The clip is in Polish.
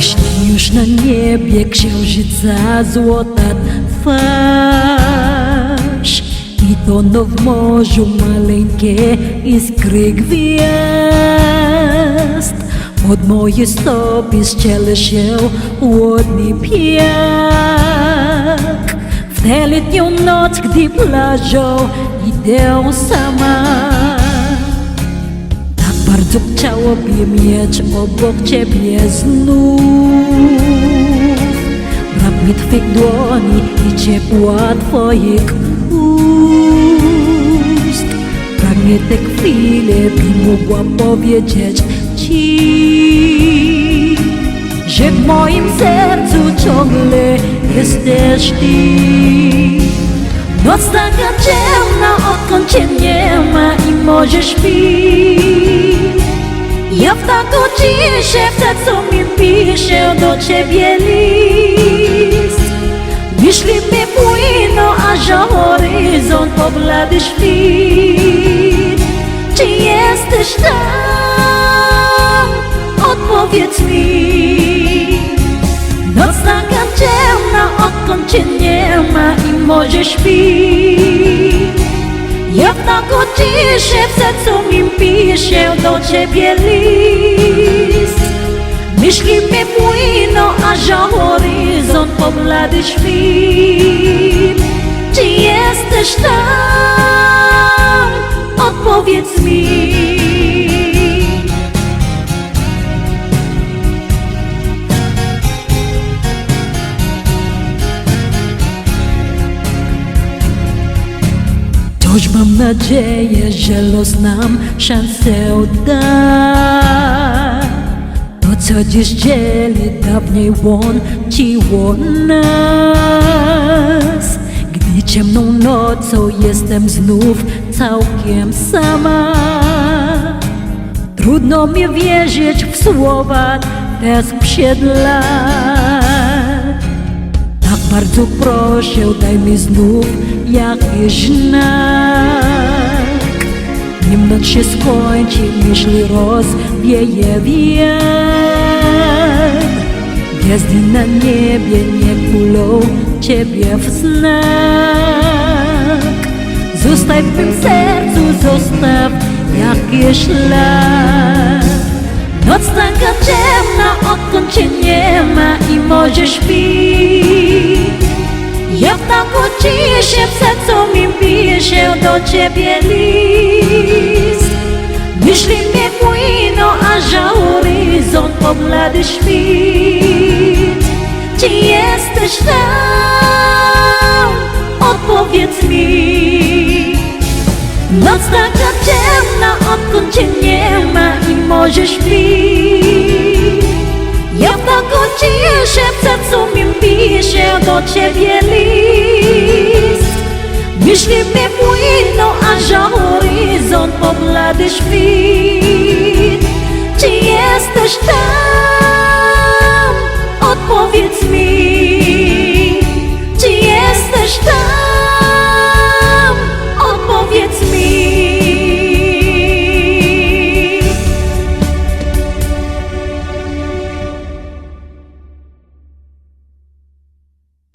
Jeśli już na niebie księżyca złota twarz I toną w morzu maleńkie iskry gwiazd Pod moje stopy ściele się łodny piach. W tę letnią noc, gdy plażą idę sama bardzo chciałabym mieć obok Ciebie znów. Brak mi Twych dłoni i ciepła Twoich ust. Pragnie te chwile, by mogła powiedzieć Ci Że w moim sercu ciągle jesteś Ty. Noc taka ciemna, odkąd cię nie ma i może śpi Ja w taką ciszę, w sercu mi piszę do ciebie list. Myśli mi płyną, aż horyzont poblady świt Czy jesteś tam? Odpowiedz mi. Noc taka ciemna, odkąd cię nie ma i może śpi Ja w taką ciszę w sercu mi piszę do ciebie list. Myśli mi płyną, aż o horyzont poblady świt Czy jesteś tam? Odpowiedz mi Choć mam nadzieję, że los nam szansę da To co dziś dzieli dawniej łączyło nas. Gdy ciemną nocą jestem znów całkiem sama. Trudno mi wierzyć w słowa te tak bardzo proszę, daj mi znów jakiś znak. Nim noc się skończy, myśli rozwieje wiatr Gwiazdy na niebie nie kulą Ciebie w znak. Zostań w tym sercu, zostaw jakiś ślad Noc taka ciemna, odkąd cię nie ma i może śpi Ja taką ciszę w sercu mi piszę do ciebie list. Myśli mi płyną, aż o horyzont poblady świt jesteś tam? Odpowiedz mi. Noc taka ciemna, odkąd cię nie ma i może śpi. Ja w taką ciszę w sercu mi piszę do ciebie list Myśli mi płyną, aż o horyzont poblady